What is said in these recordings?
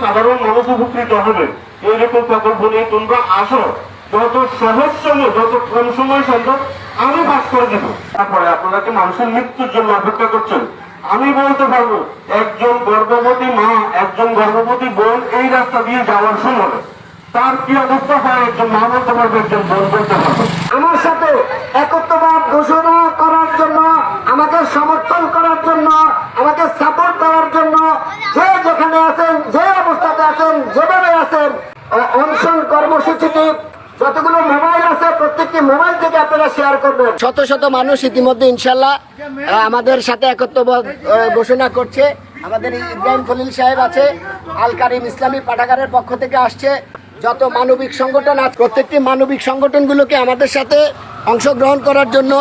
সাধারণ মানুষ উপকৃত হবে। এইরকম প্রকল্প নিয়ে তোমরা আসো। যত সহজ সময়, যত কম সময় সম্ভব, আমি করে তারপরে আপনারা মানুষের মৃত্যুর জন্য অপেক্ষা করছেন? আমি বলতে পারব, একজন গর্ভবতী মা, একজন গর্ভবতী বোন এই রাস্তা দিয়ে যাওয়ার সময় তার কি অবস্থা হয়? একজন মা বলতে পারবে, একজন বোন বলতে পারবে। আমার সাথে একত্রবাদ ঘোষণা করার জন্য আমাকে সমর্থন করার জন্য আমাকে সাপোর্ট দেওয়ার জন্য যে যেখানে আছেন যে অবস্থাতে আছেন যেভাবে আছেন অনশন কর্মসূচিটি যতগুলো মোবাইল আছে প্রত্যেকটি মোবাইল থেকে আপনারা শেয়ার শত শত মানুষ ইতিমধ্যে ইনশাল্লাহ আমাদের সাথে একত্রবাদ আহ, ঘোষণা করছে। আমাদের ইব্রাহিম খলিল সাহেব আছে আল কারিম ইসলামী পাঠাগারের পক্ষ থেকে আসছে। যত মানবিক সংগঠন আছে প্রত্যেকটি মানবিক সংগঠনগুলোকে আমাদের সাথে অংশগ্রহণ করার জন্য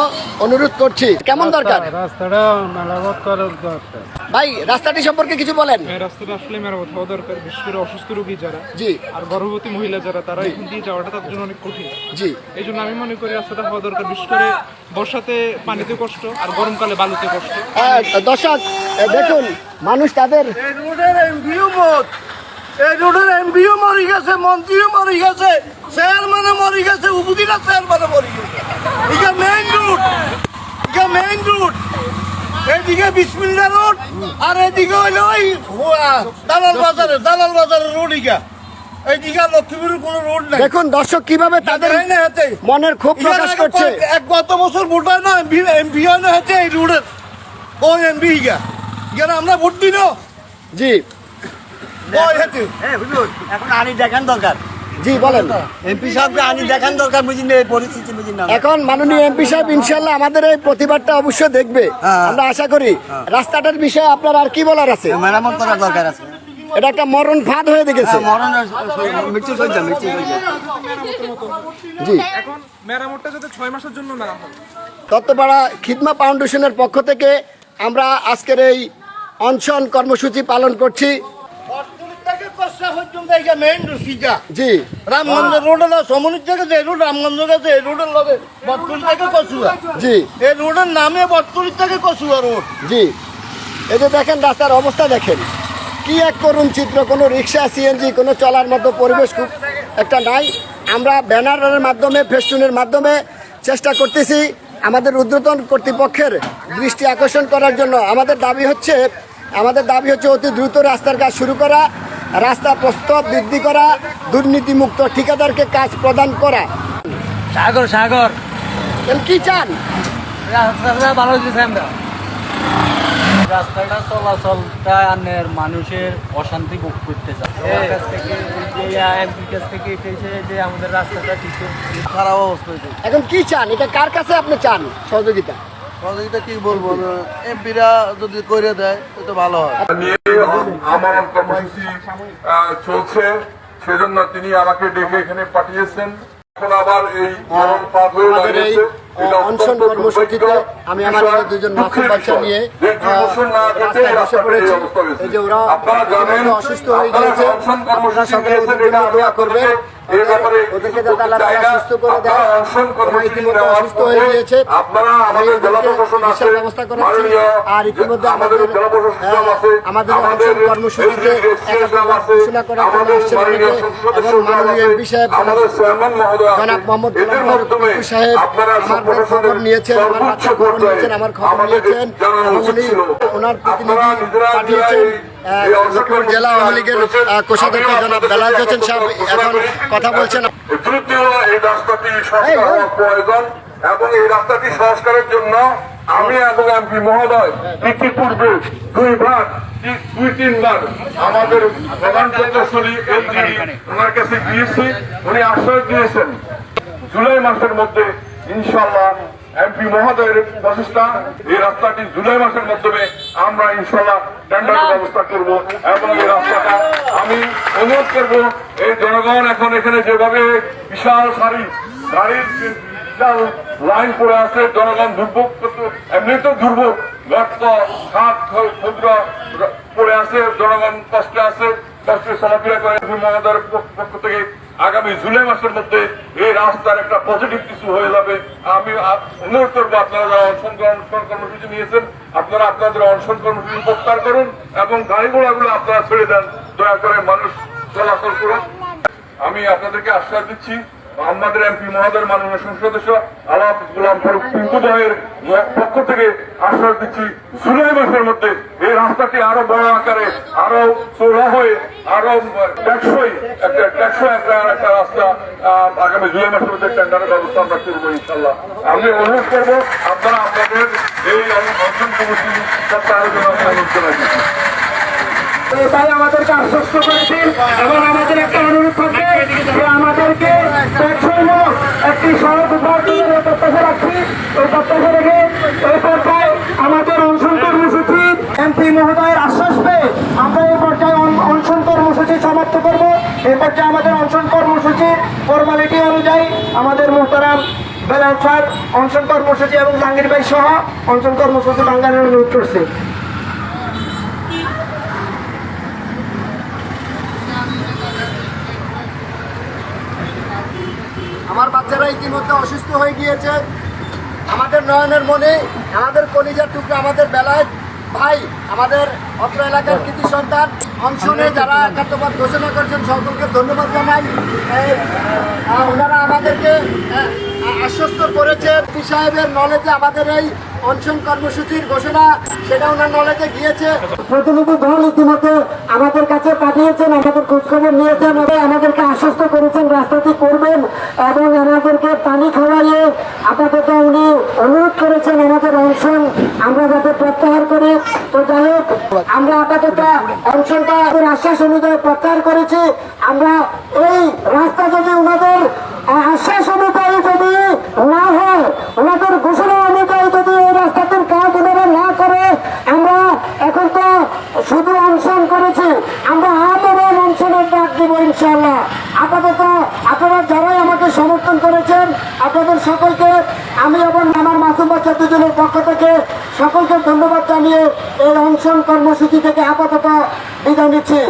অনুরোধ করছি। কেমন দরকার? রাস্তাটা মেরামত করার দরকার। ভাই রাস্তাটি সম্পর্কে কিছু বলেন। রাস্তাটা আসলে মেরামত হওয়া দরকার বিশেষ করে অসুস্থ রোগী যারা জি। আর গর্ভবতী মহিলা যারা তারা এখান দিয়ে যাওয়াটা তাদের জন্য অনেক কঠিন। জি। এই জন্য আমি মনে করি রাস্তাটা হওয়া দরকার বিশেষ করে বর্ষাতে পানিতে কষ্ট আর গরমকালে বালুতে কষ্ট। দর্শক দেখুন মানুষ তাদের এই রোডের এমপিও মরি গেছে মন্ত্রীও মরি গেছে চেয়ারম্যানও মরি গেছে উপজেলা চেয়ারম্যানও মরি গেছে। এটা মেইন রুট এটা মেইন রুট এইদিকে বিসমিল্লা রোড আর এদিকে হইল ওই দালাল বাজারে দালাল বাজারের রোড ইকা এইদিকে লক্ষ্মীপুরের কোনো রোড নাই। দেখুন দর্শক কীভাবে তাদের মনের খুব প্রকাশ করছে। এক গত বছর ভোট হয় না এমপি হয় না হাতে এই রোডের ওই এমপি ইকা আমরা ভোট দিন জি ওই হাতে হ্যাঁ বুঝুন এখন আনি দেখান দরকার। জি বলেন। এমপি সাহেবকে আনি দেখান দরকার বুঝিন এই পরিস্থিতি বুঝিন না। এখন মাননীয় এমপি সাহেব ইনশাল্লাহ আমাদের এই প্রতিবাদটা অবশ্যই দেখবে। হ্যাঁ। আমরা আশা করি রাস্তাটার বিষয়ে আপনার আর কি বলার আছে? মেরামত করার দরকার আছে। এটা একটা মরণ ফাঁদ হয়ে দেখেছে। মরণ মৃত্যু সজ্জা মৃত্যু সজ্জা। জি। এখন মেরামতটা যাতে ছয় মাসের জন্য না হয়। তত্ত্বপাড়া খিদমা ফাউন্ডেশনের পক্ষ থেকে আমরা আজকের এই অনশন কর্মসূচি পালন করছি। এইটা মেইন রুসিটা জি। রামগঞ্জ রোড না সমনির থেকে যে রোড রামগঞ্জ গেছে এই রোডের লগে বটতলি থেকে কচুয়া। জি। এই রোডের নামে বটতলি থেকে কচুয়া রোড জি। এই যে দেখেন রাস্তার অবস্থা দেখেন। কি এক করুণ চিত্র কোনো রিক্সা সিএনজি কোনো চলার মতো পরিবেশ খুব একটা নাই। আমরা ব্যানারের মাধ্যমে ফেস্টুনের মাধ্যমে চেষ্টা করতেছি আমাদের ঊর্ধ্বতন কর্তৃপক্ষের দৃষ্টি আকর্ষণ করার জন্য। আমাদের দাবি হচ্ছে আমাদের দাবি হচ্ছে অতি দ্রুত রাস্তার কাজ শুরু করা। রাস্তা প্রস্তাব বৃদ্ধি করা দুর্নীতিমুক্ত ঠিকাদারকে কাজ প্রদান করা। সাগর সাগর। কি চান? রাস্তাটা ভালো দিয়েছে আমরা। রাস্তাটা চলাচলটা আনের মানুষের অশান্তি ভোগ করতে চায় কাছ থেকে যে এমপির কাছ থেকে যে আমাদের রাস্তাটা ঠিক খারাপ অবস্থা হয়েছে এখন কি চান? এটা কার কাছে আপনি চান সহযোগিতা? সহযোগিতা কি বলব? এমপিরা যদি করে দেয় তো ভালো হয়। নিয়ে আমার কর্মসূচি চলছে। সেজন্য তিনি আমাকে ডেকে এখানে পাঠিয়েছেন। এখন আবার এই আমাদের এই। অনশন কর্মসূচিতে আমি আমাদের দুজন দুঃখের বাচ্চা নিয়ে রাস্তায় বসে পড়েছি। এই যে ওরা আপনারা জানেন অসুস্থ হয়ে গেছে গিয়েছে। আপনারা সকলে ওদের জন্য দোয়া করবেন। আপনাদের এই ব্যাপারে ওদের- ওদেরকে যাতে আল্লাহ চাই সুস্থ করে দেয়। ওরা ইতিমধ্যে অসুস্থ হয়ে গিয়েছে। আপনারা আমি আমাদের জেলা ওদেরকে প্রশাসন আছে চিকিৎসার ব্যবস্থা করাচ্ছি। আর ইতিমধ্যে আমাদের আমাদের জেলা প্রশাসন আহ, আছে আমাদের আমাদের অনশন কর্মসূচিতে SDG একাত্মতা আছে, ঘোষণা করার জন্য আসছেন অনেকে এবং মাননীয় এমপি সাহেব আমাদের চেয়ারম্যান মহোদয় আছে। জনাব মোহাম্মদ গোলাম ফারুক মাধ্যমে টিপু সাহেব আমার খবর নিয়েছেন আমার খবর নিয়েছেন আমার খবর নিয়েছেন এবং উনি। ওনার প্রতিনিধি পাঠিয়েছেন। লক্ষ্মীপুর জেলা আওয়ামী লীগের কোষাধ্যক্ষ জনাব বেলাল হোসেন সাহেব এখন কথা বলছেন। এই রাস্তাটি সংস্কার প্রয়োজন এবং এই রাস্তাটি সংস্কারের জন্য আমি এবং এমপি মহোদয় ইতিপূর্বে দুইবার দুই তিনবার আমাদের প্রধান প্রকৌশলী এলজি ওনার কাছে গিয়েছি। উনি আশ্বাস দিয়েছেন। জুলাই মাসের মধ্যে ইনশাল্লাহ এমপি মহোদয়ের প্রচেষ্টা এই রাস্তাটি জুলাই মাসের মাধ্যমে আমরা ইনশাল্লাহ টেন্ডারের ব্যবস্থা করব এবং এই রাস্তাটা আমি অনুরোধ করব এই জনগণ এখন এখানে যেভাবে বিশাল সারি গাড়ির বিশাল লাইন পড়ে আছে জনগণ দুর্ভোগ করতে- এমনিতেও দুর্ভোগ। গর্ত খাত ক্ষুদ্র পড়ে আছে জনগণ কষ্টে আছে কষ্টে চলাফেরা করে। এমপি মহোদয়ের পক্ষ থেকে আগামী জুলাই মাসের মধ্যে এই রাস্তার একটা পজিটিভ কিছু হয়ে যাবে। আমি অনুরোধ করব আপনারা অনশন অনশন কর্মসূচি নিয়েছেন, আপনারা আপনাদের অনশন কর্মসূচি প্রত্যাহার করুন এবং গাড়ি ঘোড়াগুলো আপনারা ছেড়ে দেন। দয়া করে মানুষ চলাচল করুন। আমি আপনাদেরকে আশ্বাস দিচ্ছি আমাদের এমপি মহোদয়ের মাননীয় সংসদ সদস্য আলাপ গোলাম ফারুক পিঙ্কু পক্ষ থেকে আশ্বাস দিচ্ছি, জুলাই মাসের মধ্যে এই রাস্তাটি আরও বড় আকারে, আরও চৌড়া হয়ে, আরও টেকসই একটা টেকসই একটা একটা রাস্তা আগামী জুলাই মাসের মধ্যে টেন্ডারের ব্যবস্থা আমরা করব ইনশাল্লাহ আমি অনুরোধ করব, আপনারা আপনাদের এই অনশন কমিটি জন্য আমি অনুরোধ জানাচ্ছি তাই আমাদেরকে আশ্বস্ত করেছেন এবং আমাদের একটা অনুরোধ থাকবে যে আমাদেরকে টেকসই হোক একটি সড়ক উপহার দেবেন এই প্রত্যাশা রাখছি এই প্রত্যাশা রেখে এই পর্যায়ে আমাদের অনশন কর্মসূচি এমপি মহোদয়ের আশ্বাস পেয়ে আমরা এই পর্যায়ে অন- অনশন কর্মসূচি সমাপ্ত করব। এই পর্যায়ে আমাদের অনশন কর্মসূচির ফর্মালিটি অনুযায়ী আমাদের মোহতারাম বেলাল স্যার অনশন কর্মসূচি এবং জাহাঙ্গীর ভাই সহ অনশন কর্মসূচি বাঙ্গানোর অনুরোধ করছে। আমার বাচ্চারা ইতিমধ্যে অসুস্থ হয়ে গিয়েছে। আমাদের নয়নের মনে আমাদের কলিজার টুকরো আমাদের বেলায় ভাই আমাদের অত্র এলাকার কৃতি সন্তান অংশনে যারা একাত্মবাদ ঘোষণা করছেন সকলকে ধন্যবাদ জানাই। এই, ওনারা আমাদেরকে আশ্বস্ত করেছে পি সাহেবের নলেজে আমাদের এই অনশন কর্মসূচির ঘোষণা সেটা ওনার নলেজে গিয়েছে। প্রতিনিধি দল ইতিমধ্যে আমাদের কাছে পাঠিয়েছেন আমাদের খোঁজখবর নিয়েছেন এবং আমাদেরকে আশ্বস্ত করেছেন রাস্তাটি করবেন এবং আমাদেরকে পানি খাওয়াইয়ে আপাতত উনি অনুরোধ করেছেন আমাদের অনশন আমরা যাতে প্রত্যাহার করি তো যাই হোক আমরা আপাতত আমাদের আশ্বাস অনুযায়ী প্রত্যাহার করেছি। আমরা এই রাস্তা যদি ওনাদের আশ্বাস অনুযায়ী যদি না হয়, ওনাদের ঘোষণা অনুযায়ী যদি এই রাস্তাটির কাজ ওনারা না করে, আমরা এখন তো শুধু অনশন করেছি। আমরা আন্দোলন অনশনের ডাক দেবো ইনশাল্লাহ আপাতত আপনারা যারাই আমাকে সমর্থন করেছেন, আপনাদের সকলকে আমি এবং আমার মাসুম বাচ্চা দুজনের পক্ষ থেকে সকলকে ধন্যবাদ জানিয়ে এই অনশন কর্মসূচি থেকে আপাতত বিদায় নিচ্ছি।